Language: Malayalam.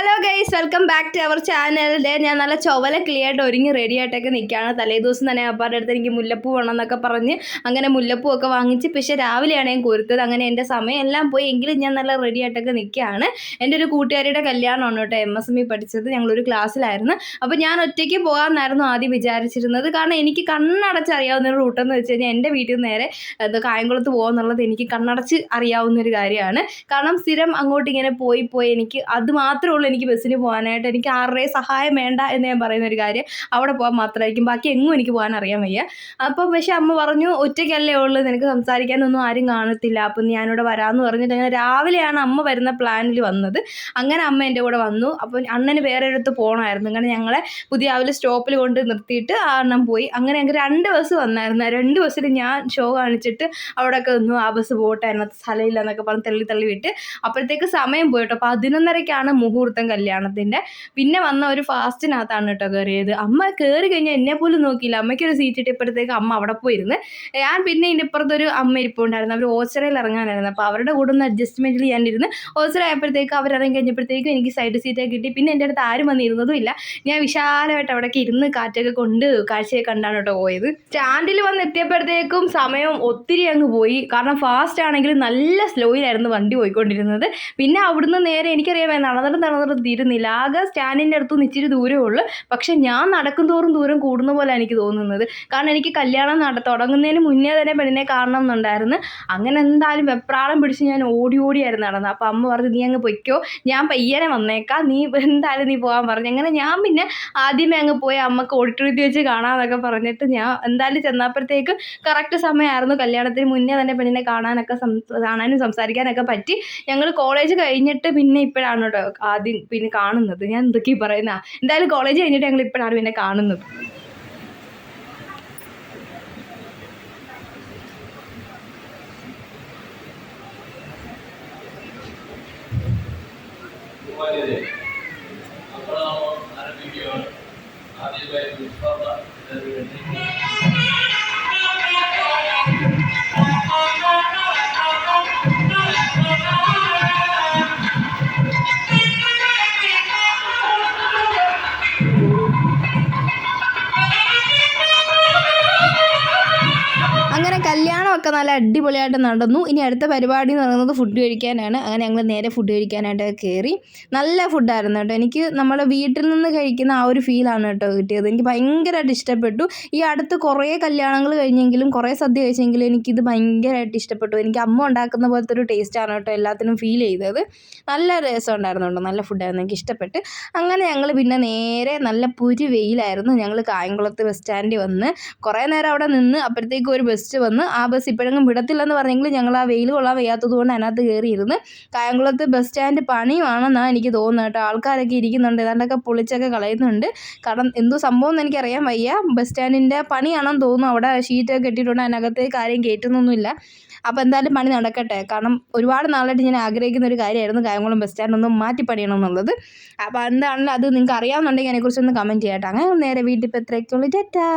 Hello guys welcome back to our ചാനലിന്റെ ഞാൻ നല്ല ചുവല ക്ലിയർ ആയിട്ട് ഒരുങ്ങി റെഡി ആയിട്ടൊക്കെ നിൽക്കുകയാണ് തലേ ദിവസം തന്നെ അപ്പാടെ അടുത്ത് എനിക്ക് മുല്ലപ്പൂ വേണം എന്നൊക്കെ പറഞ്ഞ് അങ്ങനെ മുല്ലപ്പൂ ഒക്കെ വാങ്ങിച്ച് പക്ഷേ രാവിലെയാണ് ഞാൻ കുരുത്തത്. അങ്ങനെ എന്റെ സമയം എല്ലാം പോയി. എങ്കിലും ഞാൻ നല്ല റെഡി ആയിട്ടൊക്കെ നിൽക്കുകയാണ് എന്റെ ഒരു കൂട്ടുകാരിയുടെ കല്യാണമാണ് കേട്ടോ എം എസ് എം ഇ പഠിച്ചത്. ഞങ്ങളൊരു ക്ലാസ്സിലായിരുന്നു അപ്പോൾ ഞാൻ ഒറ്റയ്ക്ക് പോകാമെന്നായിരുന്നു ആദ്യം വിചാരിച്ചിരുന്നത്. കാരണം എനിക്ക് കണ്ണടച്ച് അറിയാവുന്ന ഒരു റൂട്ടെന്ന് വെച്ച് കഴിഞ്ഞാൽ എന്റെ വീട്ടിൽ നിന്ന് നേരെ കായംകുളത്ത് പോകുമെന്നുള്ളത് എനിക്ക് കണ്ണടച്ച് അറിയാവുന്ന ഒരു കാര്യമാണ്. കാരണം സ്ഥിരം അങ്ങോട്ട് ഇങ്ങനെ പോയി പോയി എനിക്ക് അത് മാത്രമേ ഉള്ളൂ എനിക്ക് ബസ്സിന് പോകാനായിട്ട് എനിക്ക് ആരുടെയും സഹായം വേണ്ട എന്ന് ഞാൻ പറയുന്ന ഒരു കാര്യം അവിടെ പോകാൻ മാത്രമായിരിക്കും. ബാക്കി എങ്ങും എനിക്ക് പോകാൻ അറിയാൻ വയ്യ. അപ്പം പക്ഷേ അമ്മ പറഞ്ഞു ഒറ്റയ്ക്കല്ലേ ഉള്ളൂ നിനക്ക് സംസാരിക്കാനൊന്നും ആരും കാണത്തില്ല. അപ്പം ഞാനിവിടെ വരാമെന്ന് പറഞ്ഞിട്ട് അങ്ങനെ രാവിലെയാണ് അമ്മ വരുന്ന പ്ലാനിൽ വന്നത്. അങ്ങനെ അമ്മ എന്റെ കൂടെ വന്നു. അപ്പം അണ്ണന് വേറെ അടുത്ത് പോകണമായിരുന്നു. അങ്ങനെ ഞങ്ങളെ പുതിയ രാവിലെ സ്റ്റോപ്പിൽ കൊണ്ട് നിർത്തിയിട്ട് ആ അണ്ണൻ പോയി. അങ്ങനെ ഞങ്ങൾക്ക് രണ്ട് ബസ് വന്നായിരുന്നു. ആ രണ്ട് ബസ്സിൽ ഞാൻ ഷോ കാണിച്ചിട്ട് അവിടെയൊക്കെ നിന്നു. ആ ബസ് പോട്ടെ അതിനകത്ത് സ്ഥലമില്ല എന്നൊക്കെ പറഞ്ഞ് തള്ളി തള്ളി വിട്ട് അപ്പോഴത്തേക്ക് സമയം പോയിട്ടോ പതിനൊന്നരയ്ക്കാണ് മുഹൂർത്തം. കല്യാണത്തിന്റെ പിന്നെ വന്ന ഒരു ഫാസ്റ്റിനകത്താണ് കേട്ടോ കയറിയത് അമ്മ കയറി കഴിഞ്ഞാൽ എന്നെ പോലും നോക്കിയില്ല. അമ്മയ്ക്ക് ഒരു സീറ്റ് കിട്ടിയപ്പോഴത്തേക്ക് അമ്മ അവിടെ പോയിരുന്നു. ഞാൻ പിന്നെ ഇതിന്റെ ഇപ്പുറത്തൊരു അമ്മ ഇരിപ്പുണ്ടായിരുന്നു. അവർ ഓച്ചറയിൽ ഇറങ്ങാനായിരുന്നു. അപ്പോൾ അവരുടെ കൂടെ ഒന്ന് അഡ്ജസ്റ്റ്മെന്റിൽ ഞാനിരുന്ന് ഓച്ചറ ആയപ്പോഴത്തേക്ക് അവർ ഇറങ്ങി കഴിഞ്ഞപ്പോഴത്തേക്കും എനിക്ക് സൈഡ് സീറ്റൊക്കെ കിട്ടി. പിന്നെ എന്റെ അടുത്ത് ആരും വന്നിരുന്നതും ഇല്ല. ഞാൻ വിശാലമായിട്ട് അവിടേക്ക് ഇരുന്ന് കാറ്റൊക്കെ കൊണ്ട് കാഴ്ചയൊക്കെ കണ്ടാണ് കേട്ടോ പോയത്. സ്റ്റാൻഡിൽ വന്ന് എത്തിയപ്പോഴത്തേക്കും സമയം ഒത്തിരി അങ്ങ് പോയി. കാരണം ഫാസ്റ്റ് ആണെങ്കിലും നല്ല സ്ലോയിലായിരുന്നു വണ്ടി പോയിക്കൊണ്ടിരുന്നത്. പിന്നെ അവിടുന്ന് നേരെ എനിക്കറിയാമേ നടന്നിട്ട് തീരുന്നില്ല ആകെ സ്റ്റാൻഡിന്റെ അടുത്തുനിന്ന് ഇച്ചിരി ദൂരമേ ഉള്ളൂ. പക്ഷേ ഞാൻ നടക്കും തോറും ദൂരം കൂടുന്ന പോലെ എനിക്ക് തോന്നുന്നത്. കാരണം എനിക്ക് കല്യാണം നട തുടങ്ങുന്നതിന് മുന്നേ തന്നെ പെണ്ണിനെ കാണണം എന്നുണ്ടായിരുന്നു. അങ്ങനെ എന്തായാലും വെപ്രാളം പിടിച്ച് ഞാൻ ഓടി ഓടിയായിരുന്നു നടന്നത്. അപ്പോൾ അമ്മ പറഞ്ഞു നീ അങ്ങ് പൊയ്ക്കോ. ഞാൻ പയ്യനെ വന്നേക്കാം. നീ എന്തായാലും നീ പോകാൻ പറഞ്ഞു. അങ്ങനെ ഞാൻ പിന്നെ ആദ്യമേ അങ്ങ് പോയി അമ്മയ്ക്ക് ഓഡിറ്റോറിയത്തിൽ വെച്ച് കാണാമെന്നൊക്കെ പറഞ്ഞിട്ട് ഞാൻ എന്തായാലും ചെന്നപ്പോഴത്തേക്ക് കറക്റ്റ് സമയമായിരുന്നു കല്യാണത്തിന് മുന്നേ തന്നെ പെണ്ണിനെ കാണാനൊക്കെ കാണാനും സംസാരിക്കാനൊക്കെ പറ്റി. ഞങ്ങൾ കോളേജ് കഴിഞ്ഞിട്ട് പിന്നെ ഇപ്പോഴാണ് കേട്ടോ ആദ്യം പിന്നെ കാണുന്നത്. ഞാൻ എന്തൊക്കെ പറയുന്ന? എന്തായാലും കോളേജ് കഴിഞ്ഞിട്ട് ഞങ്ങൾ ഇപ്പോഴാണ് പിന്നെ കാണുന്നത്. ആരംഭിക്കുകയാണ് ആദ്യമായി കല്യാണമൊക്കെ നല്ല അടിപൊളിയായിട്ട് നടന്നു. ഇനി അടുത്ത പരിപാടി എന്ന് പറയുന്നത് ഫുഡ് കഴിക്കാനാണ്. അങ്ങനെ ഞങ്ങൾ നേരെ ഫുഡ് കഴിക്കാനായിട്ട് കയറി നല്ല ഫുഡായിരുന്നു കേട്ടോ. എനിക്ക് നമ്മുടെ വീട്ടിൽ നിന്ന് കഴിക്കുന്ന ആ ഒരു ഫീലാണ് കേട്ടോ കിട്ടിയത്. എനിക്ക് ഭയങ്കരമായിട്ട് ഇഷ്ടപ്പെട്ടു. ഈ അടുത്ത് കുറേ കല്യാണങ്ങൾ കഴിഞ്ഞെങ്കിലും കുറേ സദ്യ കഴിച്ചെങ്കിലും എനിക്കിത് ഭയങ്കരമായിട്ട് ഇഷ്ടപ്പെട്ടു. എനിക്ക് അമ്മ ഉണ്ടാക്കുന്ന പോലത്തെ ഒരു ടേസ്റ്റാണ് കേട്ടോ എല്ലാത്തിനും ഫീൽ ചെയ്തത്. നല്ല രസം ഉണ്ടായിരുന്നു കേട്ടോ. നല്ല ഫുഡായിരുന്നു എനിക്ക് ഇഷ്ടപ്പെട്ട്. അങ്ങനെ ഞങ്ങൾ പിന്നെ നേരെ നല്ല പുരി വെയിലായിരുന്നു. ഞങ്ങൾ കായംകുളത്ത് ബസ് സ്റ്റാൻഡിൽ വന്ന് കുറേ നേരം അവിടെ നിന്ന് അപ്പോഴത്തേക്കും ഒരു ബസ് വന്ന് ആ ബസ് ഇപ്പോഴെങ്കിലും വിടത്തില്ലെന്ന് പറഞ്ഞെങ്കിലും ഞങ്ങൾ ആ വെയിൽ കൊള്ളാൻ വയ്യാത്തത് കൊണ്ട് അതിനകത്ത് കയറിയിരുന്ന്. കായംകുളത്ത് ബസ് സ്റ്റാൻഡ് പണിയുവാണെന്നാണ് എനിക്ക് തോന്നുന്നത് കേട്ടോ. ആൾക്കാരൊക്കെ ഇരിക്കുന്നുണ്ട്. ഏതാണ്ടൊക്കെ പൊളിച്ചൊക്കെ കളയുന്നുണ്ട്. കാരണം എന്തോ സംഭവം എന്ന് എനിക്കറിയാൻ വയ്യ. ബസ് സ്റ്റാൻഡിന്റെ പണിയാണെന്ന് തോന്നുന്നു. അവിടെ ഷീറ്റൊക്കെ കെട്ടിയിട്ടുണ്ട്. അതിനകത്തേക്ക് കാര്യം കയറ്റുന്നൊന്നുമില്ല. അപ്പോൾ എന്തായാലും പണി നടക്കട്ടെ. കാരണം ഒരുപാട് നാളായിട്ട് ഞാൻ ആഗ്രഹിക്കുന്ന ഒരു കാര്യമായിരുന്നു കായംകുളം ബസ് സ്റ്റാൻഡ് ഒന്ന് മാറ്റി പണിയണം എന്നുള്ളത് അപ്പോൾ എന്താണെങ്കിലും അത് നിങ്ങൾക്ക് അറിയാമെന്നുണ്ടെങ്കിൽ അതിനെക്കുറിച്ചൊന്ന് കമന്റ് ചെയ്യട്ടെ അങ്ങനെ നേരെ വീട്ടിൽ ഇപ്പോൾ എത്രയൊക്കെയുള്ളൂ ടാറ്റാ.